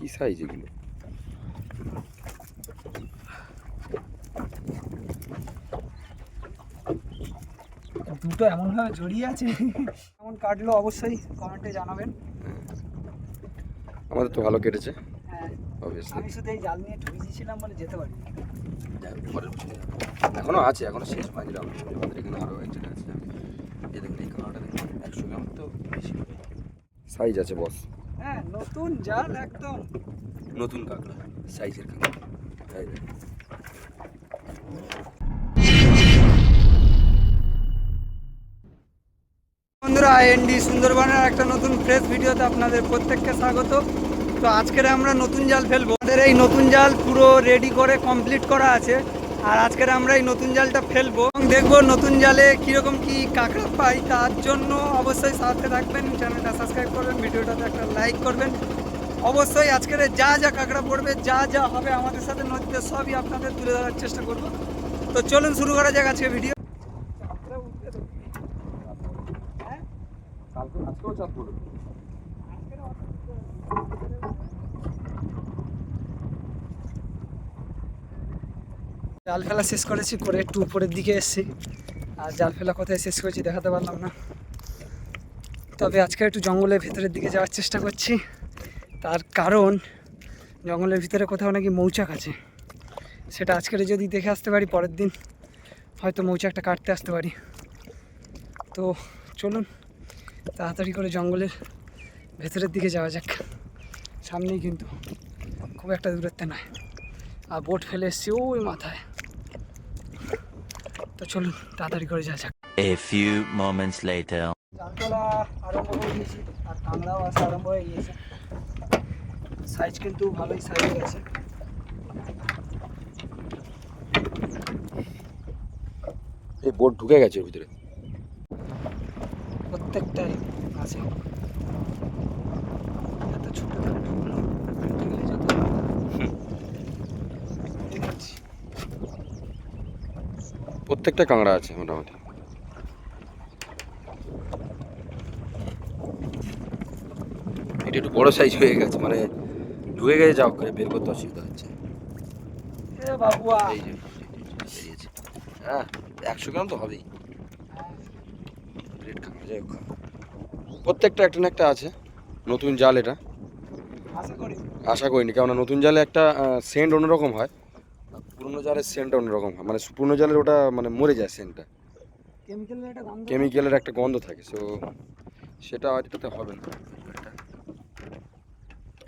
কি সাইজ এগুলো? দুটো এমনভাবে জড়িয়ে আছে। এমন কাটলো অবশ্যই কমেন্টে জানাবেন। আমাদের তো ভালো কেটেছে। হ্যাঁ। আমি শুধু এই জাল নিয়ে ঢুকেছিলাম বলে যেতে পারি। এখনও আছে এখনও শেষ হয়নি আমাদের এখানে আরও এক জায়গায় আছে। এই দেখুন এই কালারটা দেখুন। একশো গ্রাম তো বেশি। সাইজ আছে বস হ্যাঁ নতুন জাল একদম। নতুন কাঁকড়া সাইজের কাঁকড়া। বন্ধুরা আইএনডি সুন্দরবনের একটা নতুন ফ্রেশ ভিডিওতে আপনাদের প্রত্যেককে স্বাগত। তো আজকের আমরা নতুন জাল ফেলব। আমাদের এই নতুন জাল পুরো রেডি করে কমপ্লিট করা আছে। আর আজকের আমরা এই নতুন জালটা ফেলব এবং দেখব নতুন জালে কীরকম কি কাঁকড়া পাই। তার জন্য অবশ্যই সাথে থাকবেন চ্যানেলটা সাবস্ক্রাইব করবেন ভিডিওটাতে একটা লাইক করবেন। অবশ্যই আজকের যা যা কাঁকড়া পড়বে যা যা হবে আমাদের সাথে নদীতে সবই আপনাদের তুলে ধরার চেষ্টা করব। তো চলুন শুরু করা যাক আজকে ভিডিও। হ্যাঁ? কালকে আজকেও চাঁদ জাল ফেলা শেষ করেছি, করে একটু উপরের দিকে এসেছি। আর জাল ফেলা কোথায় শেষ করেছি দেখাতে পারলাম না। তবে আজকে একটু জঙ্গলের ভেতরের দিকে যাওয়ার চেষ্টা করছি। তার কারণ, জঙ্গলের ভিতরে কোথাও নাকি মৌচাক আছে। সেটা আজকের যদি দেখে আসতে পারি, পরের দিন হয়তো মৌচাকটা কাটতে আসতে পারি। তো চলুন, তাড়াতাড়ি করে জঙ্গলের ভেতরের দিকে যাওয়া যাক। সামনেই কিন্তু খুব একটা দূরত্বে নয়। আর বোট ফেলে এসছি ওই মাথায়। তো চলুন তাড়াতাড়ি করে যা যাক। A few moments later. জাল তোলা আরম্ভ হয়ে গিয়েছি আর কাঁকড়াও আসা আরম্ভ হয়ে গিয়েছে। সাইজ কিন্তু ভালোই সাইজ আছে। এই বোর্ড ঢুকে গেছে ভিতরে। প্রত্যেকটাই আছে এত ছোট থেকে ঢুকলো ঢুকলে যত ঠিক আছে। প্রত্যেকটা কাঁকড়া আছে মোটামুটি। এটা একটু বড় সাইজ হয়ে গেছে মানে ঢুকে গেছে যাও করে বের করতে অসুবিধা হচ্ছে। হ্যাঁ একশো গ্রাম তো হবেই। যাই হোক প্রত্যেকটা একটা না একটা আছে নতুন জাল এটা। আশা করি। আশা করিনি কেননা নতুন জালে একটা সেন্ট অন্যরকম হয়। জালের সেন্ট অন্যরকম হয়। মানে পুরনো জালের ওটা মানে মরে যায় সেন্টটা কেমিক্যালের একটা গন্ধ? কেমিক্যালের একটা গন্ধ থাকে সো সেটা আর এটাতে হবে না।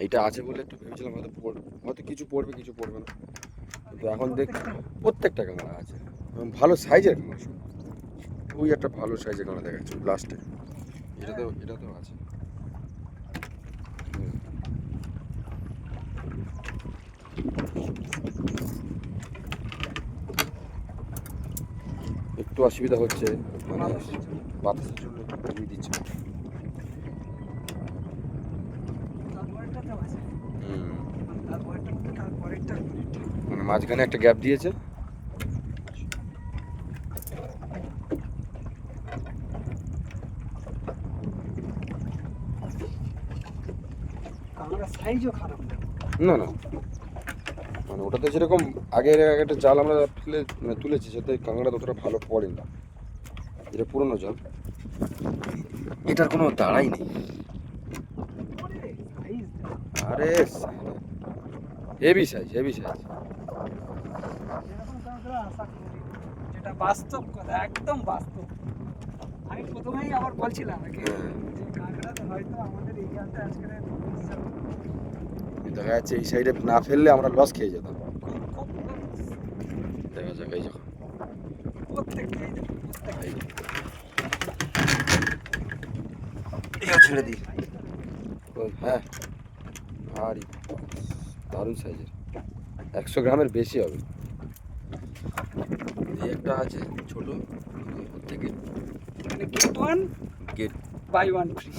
এটা আছে বলে একটু ভেবেছিলাম হয়তো পড়বে হয়তো কিছু পড়বে কিছু পড়বে না। কিন্তু এখন দেখ প্রত্যেকটা ক্যামেরা আছে। ভালো সাইজের ক্যামেরা ওই একটা ভালো সাইজের ক্যামেরা দেখাচ্ছে লাস্টে এটাতেও এটাতেও আছে। হুম। একটু অসুবিধা হচ্ছে মানে বাতাসের জন্য একটু দিচ্ছে। মানে মাঝখানে একটা গ্যাপ দিয়েছে। না না। মানে ওটাতে যেরকম আগের একটা জাল আমরা ফেলে মানে তুলেছি যাতে কাঁকড়া ততটা ভালো পড়ে না এটা পুরনো জাল। এটার কোনো দাঁড়াই নেই। আরে হেভি সাইজ হেভি সাইজ যেটা বাস্তব কথা একদম বাস্তব। আমি প্রথমেই আবার বলছিলাম যে কাঁকড়াতে হয়তো আমাদের এরিয়াতে আজকে দেখা যাচ্ছে এই সাইডে না ফেললে আমরা লস খেয়ে যেতাম। দেখা যাক এই যখন ছেড়ে দিই। হ্যাঁ। আরে দারুণ সাইজের একশো গ্রামের বেশি হবে। এই একটা আছে ছোট। থেকে get one get buy one free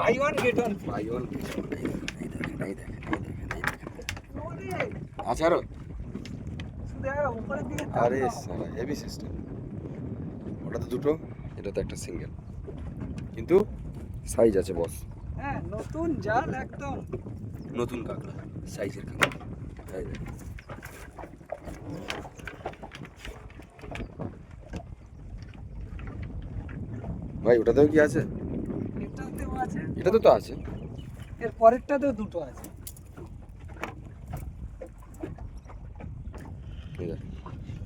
buy one get one buy one এই দেখেন এই দেখেন এই দেখেন। আছে আরও সারা হেভি সিস্টেম ওটাতে দুটো এটাতে একটা সিঙ্গেল কিন্তু সাইজ আছে বস হ্যাঁ নতুন জাল একদম। নতুন কাঁকড়া সাইজের কাঁকড়া। এই। ভাই ওটাতেও কি আছে। এটাতে তো আছে। এর পরেরটাতেও দুটো আছে।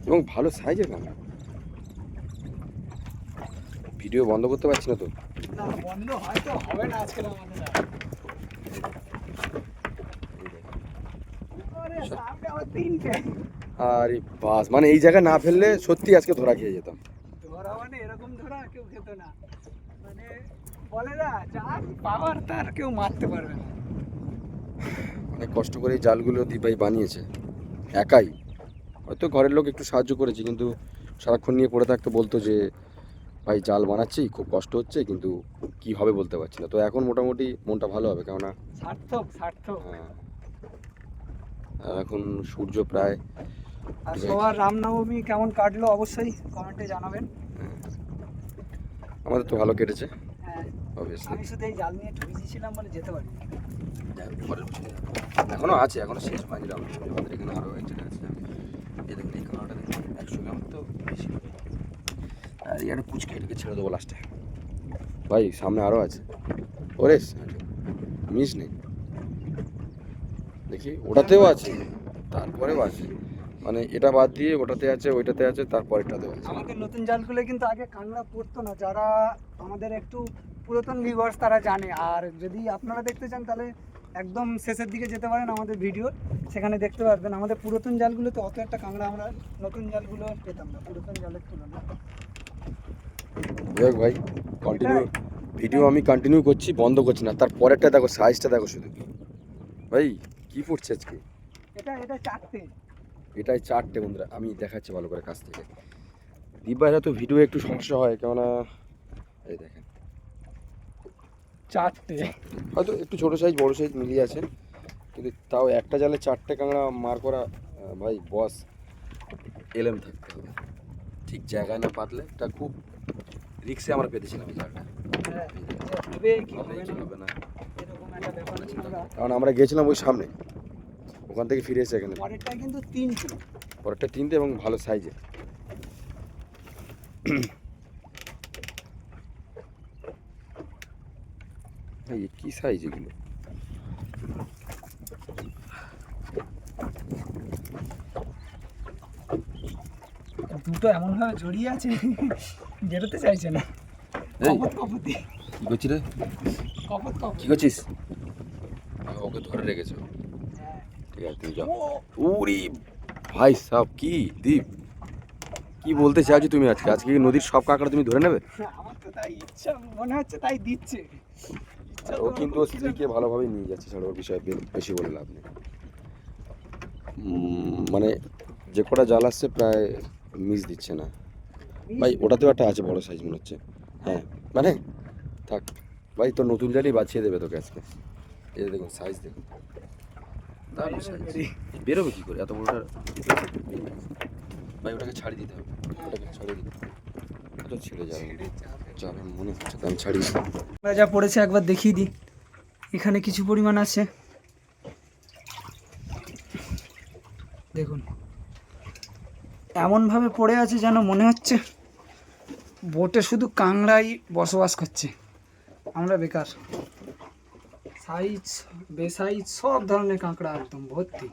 এবং ভালো সাইজের কাঁকড়া ভিডিও বন্ধ করতে পারছি না তো? না বন্ধ হয়তো হবে না আজকে আমাদের আরে বাস মানে এই জায়গায় না ফেললে সত্যি আজকে ধরা খেয়ে যেতাম। ধরা মানে এরকম ধরা কেউ খেত না। মানে বলে না যার পাওয়ার তার কেউ মারতে পারবে না। অনেক কষ্ট করে জালগুলো দীপাই বানিয়েছে। একাই। হয়তো ঘরের লোক একটু সাহায্য করেছে কিন্তু সারাক্ষণ নিয়ে পড়ে থাকতে বলতো যে ভাই জাল বানাচ্ছি খুব কষ্ট হচ্ছে কিন্তু কি হবে বলতে পারছি না। তো এখন মোটামুটি মনটা ভালো হবে কেননা সার্থক সার্থক। আহ, এখন সূর্য প্রায় আর সবার রামনবমী কেমন কাটলো অবশ্যই কমেন্টে জানাবেন। আমাদের তো ভালো কেটেছে আমি শুধু এই জাল নিয়ে একটু বিজি যেতে পারি। এখনও আছে এখনও শেষ হয়নি রামনবমী আমাদের এখানে আরও এক জায়গায় আছে। এই দেখুন এই কালারটা দেখুন একশো গ্রাম তো বেশি আর এই একটা কুচকে এটাকে ছেড়ে দেবো লাস্টে ভাই সামনে আরও আছে। ওরে মিস নেই। দেখি ওটাতেও আছে। তারপরেও আছে। মানে এটা বাদ দিয়ে ওটাতে আছে ওইটাতে আছে তারপরেরটাতেও আছে আমাদের নতুন জালগুলো কিন্তু আগে কাংড়া পড়তো না যারা আমাদের একটু পুরাতন ভিউয়ার্স তারা জানে। আর যদি আপনারা দেখতে চান তাহলে একদম শেষের দিকে যেতে পারেন আমাদের ভিডিও সেখানে দেখতে পারবেন আমাদের পুরাতন জালগুলোতে অত একটা কাংড়া আমরা নতুন জালগুলো পেতাম না পুরাতন জালের তুলনায়। হোক ভাই কন্টিনিউ ভিডিও আমি কন্টিনিউ করছি বন্ধ করছি না। তারপরেরটা দেখো সাইজটা দেখো শুধু। ভাই কি পড়ছে আজকে? এটা এটা চারটে। এটাই চারটে বন্ধুরা আমি দেখাচ্ছি ভালো করে কাছ থেকে। দীপভাইরা তো ভিডিও একটু সমস্যা হয় কেননা এই দেখেন। চারটে। হয়তো একটু ছোটো সাইজ বড় সাইজ মিলিয়ে আছে কিন্তু তাও একটা জালে চারটে কাঁকড়া মার করা ভাই বস এলেম থাকতে হবে। ঠিক জায়গায় না পাতলে এটা খুব রিক্সে আমরা পেতেছিলাম এই জায়গাটা। হ্যাঁ, হবে না? কারণ আমরা গেছিলাম ওই সামনে। ওখান থেকে ফিরে এসে এখানে। পরেরটা কিন্তু তিনটে। পরেরটা তিনটে এবং ভালো সাইজে। এই কি সাইজ এগুলো? দুটো এমনভাবে জড়িয়ে আছে বেরোতে চাইছে না। কপত কপতি। কি করছিস রে কপত কপত। কি করছিস? ওকে ধরে রেখেছো। ঠিক আছে তুমি যাও উরি ভাই সব কি দীপ? কি বলতে চাইছো তুমি আজকে? আজকে কি নদীর সব কাঁকড়া তুমি ধরে নেবে? আমার তো তাই ইচ্ছা মনে হচ্ছে তাই দিচ্ছে। ও তো কিন্তু স্ত্রীকে ভালোভাবে নিয়ে যাচ্ছে ছাড়া ওর বিষয়ে বেশি বলে লাভ নেই। মানে যে কটা জাল আসছে প্রায় মিস দিচ্ছে না। ভাই ওটাতেও একটা আছে বড় সাইজ মনে হচ্ছে। হ্যাঁ মানে থাক। ভাই তোর নতুন জালই বাঁচিয়ে দেবে তোকে আজকে। এই দেখুন সাইজ দেখুন। দারুণ সাইজ। বেরোবে কী করে? এত বড়টা ভাই ওটাকে ছাড়িয়ে দিতে হবে। ওটাকে ছাড়িয়ে দিতে হবে। ওটা ছেড়ে যাবে। যাবে। মনে হচ্ছে আমি ছাড়িয়ে দিই যা পড়েছে একবার দেখিয়ে দিই। এখানে কিছু পরিমাণ আছে। দেখুন। এমনভাবে পড়ে আছে যেন মনে হচ্ছে বোটে শুধু কাংড়াই বসবাস করছে। আমরা বেকার। সাইজ বেসাইজ সব ধরনের কাঁকড়া একদম ভর্তি